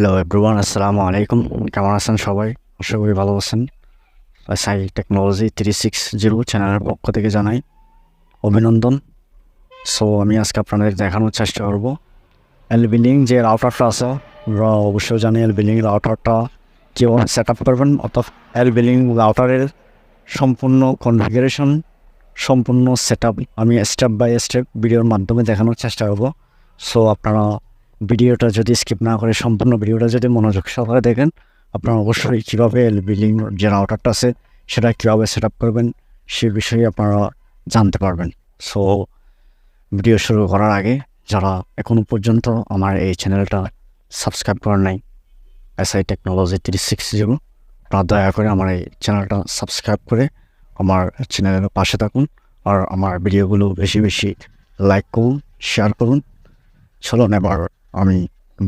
Hello everyone আসসালামু আলাইকুম কেমন আছেন সবাই? আশা করি ভালো আছেন। সাই টেকনোলজি থ্রি সিক্স জিরো চ্যানেলের পক্ষ থেকে জানাই অভিনন্দন। সো আমি আজকে আপনাদের দেখানোর চেষ্টা করব। এল বিল্ডিং যে রাউটারটা আছে আমরা অবশ্যই জানি এল বিল্ডিং রাউটারটা কীভাবে সেট আপ করবেন, অর্থাৎ এল বিল্ডিং রাউটারের সম্পূর্ণ কনফিগারেশন সম্পূর্ণ সেট আমি স্টেপ বাই স্টেপ ভিডিওর মাধ্যমে দেখানোর চেষ্টা করব। সো আপনারা ভিডিওটা যদি স্কিপ না করে সম্পূর্ণ ভিডিওটা যদি মনোযোগ সহকারে দেখেন, আপনারা অবশ্যই কীভাবে বিলিং যে রাউটারটা আছে, সেটা কীভাবে সেট আপ করবেন, সে বিষয়ে আপনারা জানতে পারবেন। সো ভিডিও শুরু করার আগে যারা এখনও পর্যন্ত আমার এই চ্যানেলটা সাবস্ক্রাইব করেন নাই SI technology three six zero, আপনারা দয়া করে আমার এই চ্যানেলটা সাবস্ক্রাইব করে আমার চ্যানেলের পাশে থাকুন আর আমার ভিডিওগুলো বেশি বেশি লাইক করুন শেয়ার করুন। চলুন এবার আমি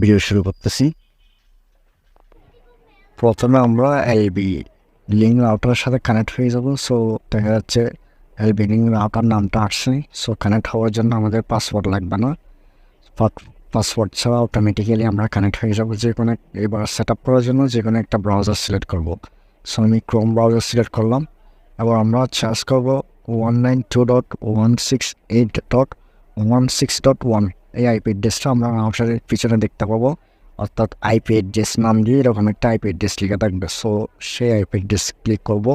ভিডিও শুরু করতেছি। প্রথমে আমরা এলবি লিঙ্ক রাউটারের সাথে কানেক্ট হয়ে যাব। সো দেখা যাচ্ছে এলবি লিঙ্ক রাউটার নামটা আসছে। সো কানেক্ট হওয়ার জন্য আমাদের পাসওয়ার্ড লাগবে না। পাসওয়ার্ড ছাড়া অটোমেটিক্যালি আমরা কানেক্ট হয়ে যাব যে কোনো এবার সেট আপ করার জন্য যে কোনো একটা ব্রাউজার সিলেক্ট করব। সো আমি ক্রোম ব্রাউজার সিলেক্ট করলাম। এবার আমরা চার্জ করব one nine two dot one six eight dot one six dot one এই আইপি অ্যাড্রেসটা আমরা রাউটারের পিছনে দেখতে পাবো। অর্থাৎ আইপি অ্যাড্রেস নাম দিয়ে এরকম একটা আইপি অ্যাড্রেস লেখা থাকবে। সো সেই আইপি অ্যাড্রেস ক্লিক করব।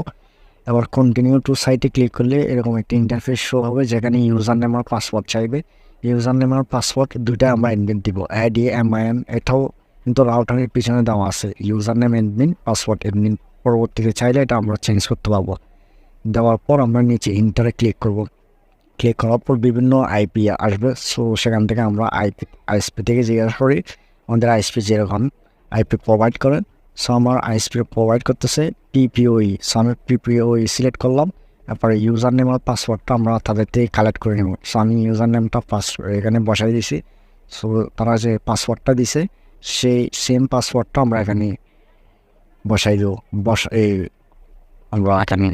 এবার কন্টিনিউ টু সাইটে ক্লিক করলে এরকম একটা ইন্টারফেস শো হবে, যেখানে ইউজার নেম আর পাসওয়ার্ড চাইবে। ইউজার নেম আর পাসওয়ার্ড দুইটা আমরা এডমিন দিব। Add a M I N এটাও কিন্তু রাউটারের পিছনে দেওয়া আছে। User name admin password admin পরবর্তীতে চাইলে এটা আমরা চেঞ্জ করতে পারব। দেওয়ার পর আমরা নিচে ইন্টারে ক্লিক করব। ক্লিক করার পর বিভিন্ন আইপি আসবে। সো সেখান থেকে আমরা আইপি আইএসপি থেকে জিজ্ঞাসা করি, আমাদের আইএসপি যেরকম আইপি প্রোভাইড করেন সো আমার আইএসপি প্রোভাইড করতেছে পিপিওই সো আমি পিপিওই সিলেক্ট করলাম তারপরে ইউজার নেম আর পাসওয়ার্ডটা আমরা তাদের থেকে কালেক্ট করে নেব। সো আমি ইউজার নেমটা পাস এখানে বসাই দিছি। সো তারা যে পাসওয়ার্ডটা দিছে, সেই সেম পাসওয়ার্ডটা আমরা এখানে বসাই দেবো। বসা, এই আমরা এখানে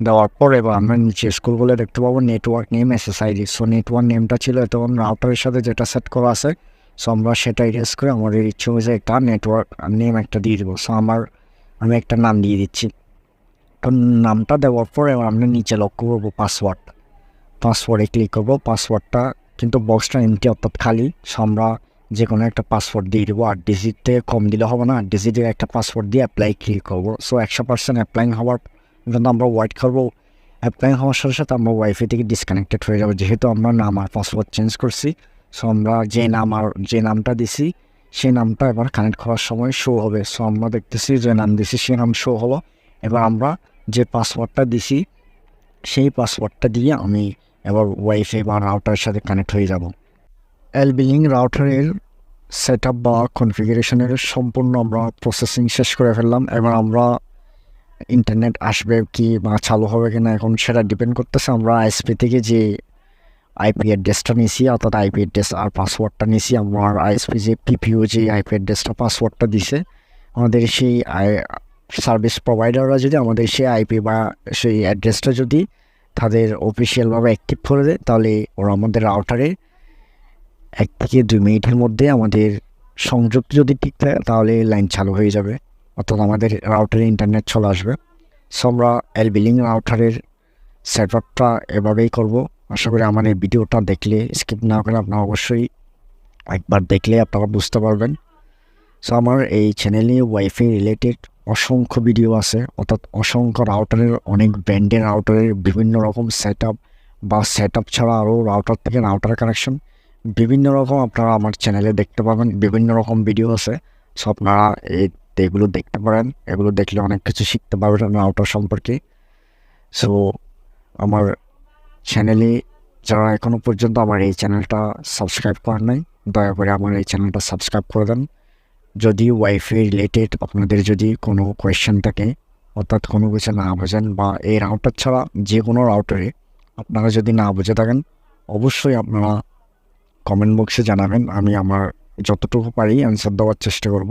দেওয়ার পর এবার আমরা নিচে স্কুল বলে দেখতে পাবো network name SSID so network নেমটা ছিল তখন রাউটারের সাথে যেটা সেট করা আছে সো আমরা সেটা ইরেজ করে আমাদের ইচ্ছে হয়েছে একটা নেটওয়ার্ক নেম একটা দিয়ে দেবো সো আমার, আমি একটা নাম দিয়ে দিচ্ছি। তো নামটা দেওয়ার পর এবার আমরা নিচে লক্ষ্য করব পাসওয়ার্ড পাসওয়ার্ডে ক্লিক করব পাসওয়ার্ডটা কিন্তু বক্সটা এমটি অর্থাৎ খালি সো আমরা যে কোনো একটা পাসওয়ার্ড দিয়ে দেবো আট ডিজিট থেকে কম দিলে হবে না আট ডিজিটের একটা পাসওয়ার্ড দিয়ে অ্যাপ্লাই ক্লিক করব। সো একশো পার্সেন্ট অ্যাপ্লাইং হওয়ার কিন্তু আমরা ওয়াইট করব অ্যাপ্লাই হওয়ার সাথে সাথে আমরা ওয়াইফাই থেকে ডিসকানেক্টেড হয়ে যাব যেহেতু আমরা নাম আর পাসওয়ার্ড চেঞ্জ করছি সো আমরা যে নাম আর যে নামটা দিছি সেই নামটা এবার কানেক্ট করার সময় শো হবে সো আমরা দেখতেছি যে নাম দিছি সেই নাম শো হলো এবার আমরা যে পাসওয়ার্ডটা দিছি সেই পাসওয়ার্ডটা দিয়ে আমি এবার ওয়াইফাই বা রাউটারের সাথে কানেক্ট হয়ে যাব এল বিলিং রাউটারের সেট আপ বা কনফিগারেশনের সম্পূর্ণ আমরা প্রসেসিং শেষ করে ফেললাম। এবার আমরা ইন্টারনেট আসবে কি বা চালু হবে কি না এখন সেটা ডিপেন্ড করতেছে। আমরা আইএসপি থেকে যে আইপি অ্যাড্রেসটা নিয়েছি অর্থাৎ আইপি অ্যাড্রেস আর পাসওয়ার্ডটা নিয়েছি আমার আইএসপি যে পিপিও যে আইপি অ্যাড্রেসটা পাসওয়ার্ডটা দিছে, আমাদের সেই আই সার্ভিস প্রোভাইডাররা যদি আমাদের সেই আইপি বা সেই অ্যাড্রেসটা যদি তাদের অফিসিয়ালভাবে অ্যাক্টিভ করে দেয়, তাহলে ওরা আমাদের রাউটারে এক থেকে দুই মিনিটের মধ্যে আমাদের সংযোগ যদি ঠিক থাকে, তাহলে লাইন চালু হয়ে যাবে। অর্থাৎ আমাদের রাউটারে ইন্টারনেট চলে আসবে। সো আমরা এল বিলিং রাউটারের সেট আপটা এভাবেই করব। আশা করি আমার এই ভিডিওটা দেখলে স্কিপ না করে আপনারা অবশ্যই একবার দেখলে আপনারা বুঝতে পারবেন। সো আমার এই চ্যানেলে ওয়াইফাই রিলেটেড অসংখ্য ভিডিও আছে। অর্থাৎ অসংখ্য রাউটারের অনেক ব্র্যান্ডের রাউটারের বিভিন্ন রকম সেট বা সেট ছাড়া আরও রাউটার থেকে রাউটার কানেকশন বিভিন্ন রকম আপনারা আমার চ্যানেলে দেখতে পাবেন। বিভিন্ন রকম ভিডিও আছে। সো আপনারা এই এগুলো দেখতে পারেন। এগুলো দেখলে অনেক কিছু শিখতে পারবেন আউটার সম্পর্কে। সো আমার চ্যানেলে যারা এখনও পর্যন্ত আমার এই চ্যানেলটা সাবস্ক্রাইব করেন নাই, দয়া করে আমার এই চ্যানেলটা সাবস্ক্রাইব করে দেন। যদি ওয়াইফাই রিলেটেড আপনাদের যদি কোনো কোয়েশ্চেন থাকে, অর্থাৎ কোনো কিছু না বোঝেন বা এই রাউটার ছাড়া যে কোনো রাউটারে আপনারা যদি না বুঝে থাকেন, অবশ্যই আপনারা কমেন্ট বক্সে জানাবেন। আমি আমার যতটুকু পারি অ্যান্সার দেওয়ার চেষ্টা করব।